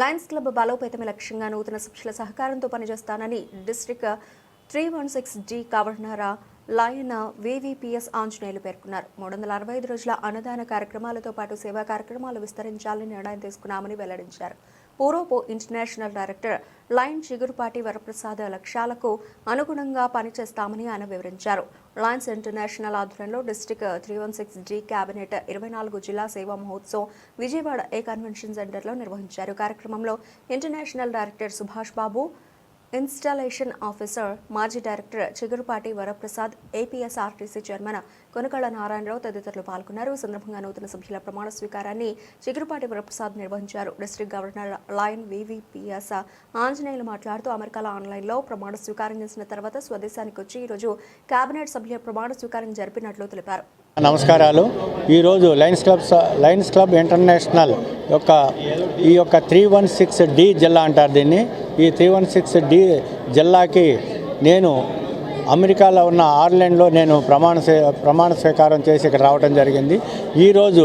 Lions club బలోపేతమే లక్ష్యంగా నూతన సభ్యుల సహకారంతో పనిచేస్తానని district three one six G governor lion VVPS Anjaneyulu పేర్కొన్నారు. మూడు వందల అరవై ఐదు రోజుల అన్నదాన కార్యక్రమాలతో పాటు సేవా కార్యక్రమాలు విస్తరించాలని నిర్ణయం తీసుకున్నామని వెల్లడించారు. పూర్వపు international director lion Chigurupati Varaprasad లక్ష్యాలకు అనుగుణంగా పనిచేస్తామని ఆయన వివరించారు. లయన్స్ ఇంటర్నేషనల్ ఆధ్వర్యంలో district three one six G cabinet ఇరవై నాలుగు జిల్లా సేవా మహోత్సవం విజయవాడ ఏ కన్వెన్షన్ సెంటర్లో నిర్వహించారు. కార్యక్రమంలో international director Subhash Babu installation officer మాజీ director Chigurupati Varaprasad APSRTC chairman Konakalla Narayanarao తదితరులు పాల్గొన్నారు. ఈ సందర్భంగా నూతన సభ్యుల ప్రమాణ స్వీకారాన్ని చిగురుపాటి వరప్రసాద్ నిర్వహించారు. District governor lion VVPS Anjaneyulu మాట్లాడుతూ అమెరికాలో ఆన్లైన్లో ప్రమాణ స్వీకారం చేసిన తర్వాత స్వదేశానికి వచ్చి ఈరోజు కేబినెట్ సభ్యుల ప్రమాణ స్వీకారం జరిపినట్లు తెలిపారు. నమస్కారాలు. ఈరోజు లయన్స్ క్లబ్ స- లయన్స్ క్లబ్ ఇంటర్నేషనల్ యొక్క ఈ యొక్క త్రీ వన్ సిక్స్ డి జిల్లా అంటారు దీన్ని. ఈ త్రీ వన్ సిక్స్ డి జిల్లాకి నేను అమెరికాలో ఉన్న ఆర్లాండ్లో నేను ప్రమాణ స్వీ ప్రమాణ స్వీకారం చేసి ఇక్కడ రావడం జరిగింది. ఈరోజు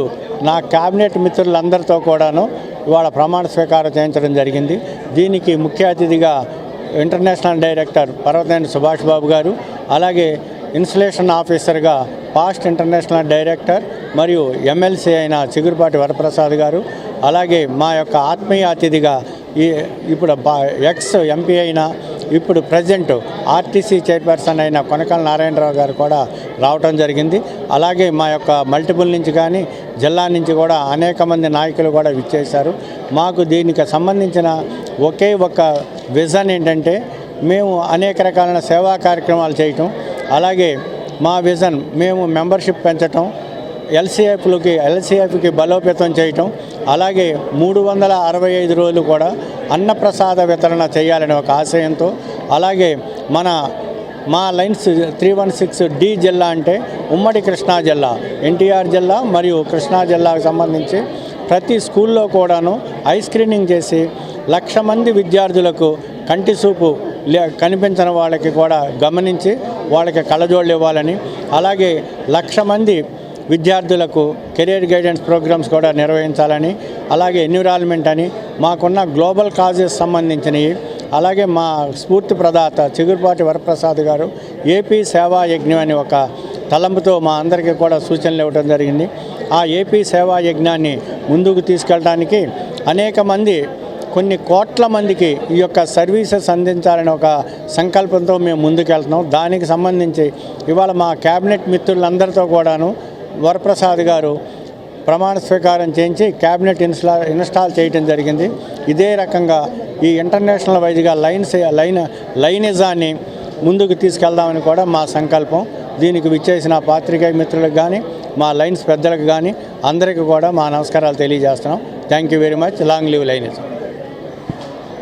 నా క్యాబినెట్ మిత్రులందరితో కూడాను ఇవాళ ప్రమాణ స్వీకారం చేయించడం జరిగింది. దీనికి ముఖ్య అతిథిగా ఇంటర్నేషనల్ డైరెక్టర్ పర్వతనేని సుభాష్ బాబు గారు అలాగే ఇన్స్టలేషన్ ఆఫీసర్గా పాస్ట్ ఇంటర్నేషనల్ డైరెక్టర్ మరియు ఎమ్మెల్సీ అయిన చిగురుపాటి వరప్రసాద్ గారు అలాగే మా యొక్క ఆత్మీయ అతిథిగా ఈ ఇప్పుడు బా- ఎక్స్ ఎంపీ అయిన ఇప్పుడు ప్రజెంట్ ఆర్టీసీ చైర్పర్సన్ అయిన కొనకల నారాయణరావు గారు కూడా రావటం జరిగింది. అలాగే మా యొక్క మల్టిపుల్ నుంచి కానీ జిల్లా నుంచి కూడా అనేక మంది నాయకులు కూడా విచ్చేశారు. మాకు దీనికి సంబంధించిన ఒకే ఒక విజన్ ఏంటంటే మేము అనేక రకాలైన సేవా కార్యక్రమాలు చేయటం. అలాగే మా విజన్ మేము మెంబర్షిప్ పెంచటం. ఎల్సీఎఫ్లకి ఎల్సీఎఫ్కి బలోపేతం చేయటం. అలాగే మూడు వందల అరవై ఐదు రోజులు కూడా అన్నప్రసాద వితరణ చేయాలనే ఒక ఆశయంతో అలాగే మన మా lions three one six D జిల్లా అంటే ఉమ్మడి కృష్ణా జిల్లా ఎన్టీఆర్ జిల్లా మరియు కృష్ణా జిల్లాకు సంబంధించి ప్రతి స్కూల్లో కూడాను ఐ స్క్రీనింగ్ చేసి లక్ష మంది విద్యార్థులకు కంటి చూపు లే కనిపించిన వాళ్ళకి కూడా గమనించి వాళ్ళకి కళ్ళజోళ్ళు ఇవ్వాలని అలాగే లక్ష మంది విద్యార్థులకు కెరీర్ గైడెన్స్ ప్రోగ్రామ్స్ కూడా నిర్వహించాలని అలాగే ఎన్విరాన్మెంట్ అని మాకున్న గ్లోబల్ కాజెస్ సంబంధించినవి. అలాగే మా స్ఫూర్తి ప్రదాత చిగురుపాటి వరప్రసాద్ గారు ఏపీ సేవా యజ్ఞం అని ఒక తలంపుతో మా అందరికీ కూడా సూచనలు ఇవ్వడం జరిగింది. ఆ ఏపీ సేవా యజ్ఞాన్ని ముందుకు తీసుకెళ్ళడానికి అనేక మంది కొన్ని కోట్ల మందికి ఈ యొక్క సర్వీసెస్ అందించాలని ఒక సంకల్పంతో మేము ముందుకెళ్తున్నాం. దానికి సంబంధించి ఇవాళ మా క్యాబినెట్ మిత్రులందరితో కూడాను వరప్రసాద్ గారు ప్రమాణ స్వీకారం చేయించి క్యాబినెట్ ఇన్స్టా ఇన్స్టాల్ చేయడం జరిగింది. ఇదే రకంగా ఈ ఇంటర్నేషనల్ వైజ్గా లైన్స్ లైన్ లైనిజాన్ని ముందుకు తీసుకెళ్దామని కూడా మా సంకల్పం. దీనికి విచ్చేసిన పాత్రికేయ మిత్రులకు కానీ మా లైన్స్ పెద్దలకు కానీ అందరికీ కూడా మా నమస్కారాలు తెలియజేస్తున్నాం. Thank you very much. Long live lionism.